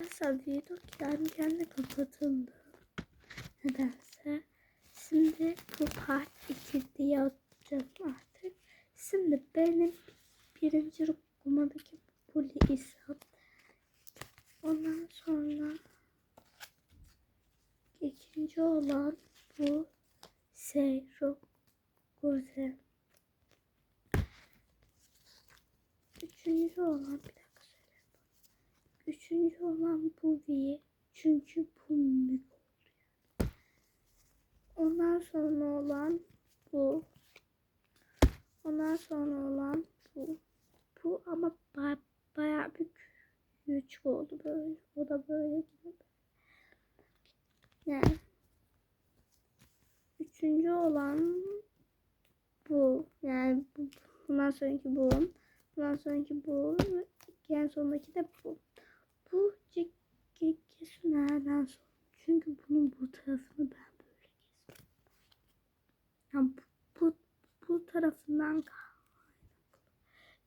Arkadaşlar video kendi kendine kapatıldı. Nedense. Şimdi bu part 2 diye yapacağım artık. Şimdi benim birinci okumadaki bu İsa. Ondan sonra ikinci olan bu Seyro Goze. Üçüncü olan bir. Üçüncü olan bu V. Çünkü bu mük oluyor. Ondan sonra olan bu. Ondan sonra olan bu. Bu ama ba bayağı bir küçük oldu böyle. O da böyle gibi. Yani. Üçüncü olan bu. Yani bu, bundan sonraki bu. Bundan sonraki bu. En sondaki de bu. Bu kesin nereden sonra? Çünkü bunun bu tarafını ben böyle kestim. Yani bu, bu, bu tarafından kaynaklı.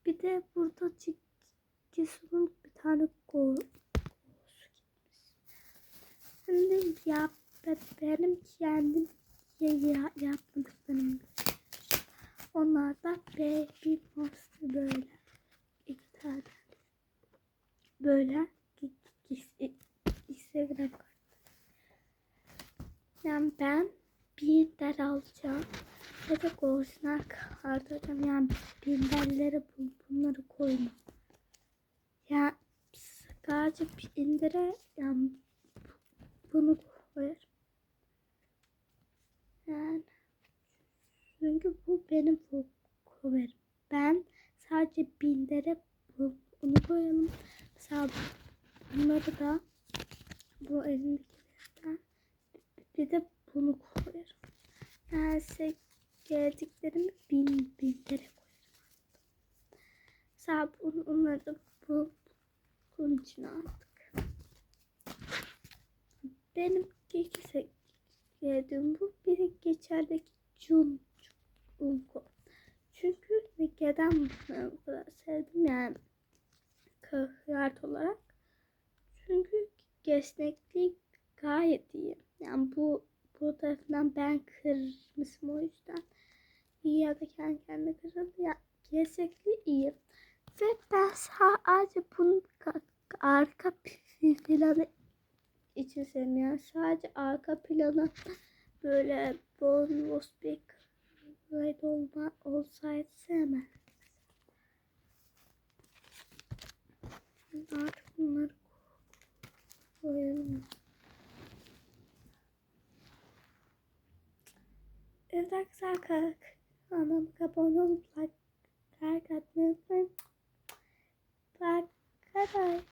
Bir de burada Cesur'un bir tane gol gitmiş. Şimdi ya be- benim kendim ya, ya, yapmadıklarım. Onlar da Baby Monster böyle. iki tane. Böyle Yani ben bir der alacağım. Ve de orijinal kart alacağım. Yani binderlere bu, bunları koyma. Ya sadece bir indire yani bunu koyarım. Yani çünkü bu benim favorim. Ben sadece bindere bu, bunu koyalım. Mesela bunları da bu elimdekilerden bir de bunu koyarım. Size geldiklerimi bin, bindere koyarım. Mesela bunu, onları da bu, bunun için aldık. Benim ikisi geldiğim bu. Biri geçerdeki Jun Unko. Çünkü bunu bu kadar sevdim yani kıyafet olarak. Çünkü esnekliği gayet iyi. Yani bu bu tarafından ben kırmışım o yüzden. İyi ya da kendi kendine kırıldı. Ya esnekliği iyi. Ve ben sadece bunun ka- arka planı için sevmiyorum. Sadece arka planı böyle bonus bir kayıt olma, olsaydı sevmem. arkadaşlar kanalıma abone olup like, like atmayı unutmayın. Bye. Bye bye.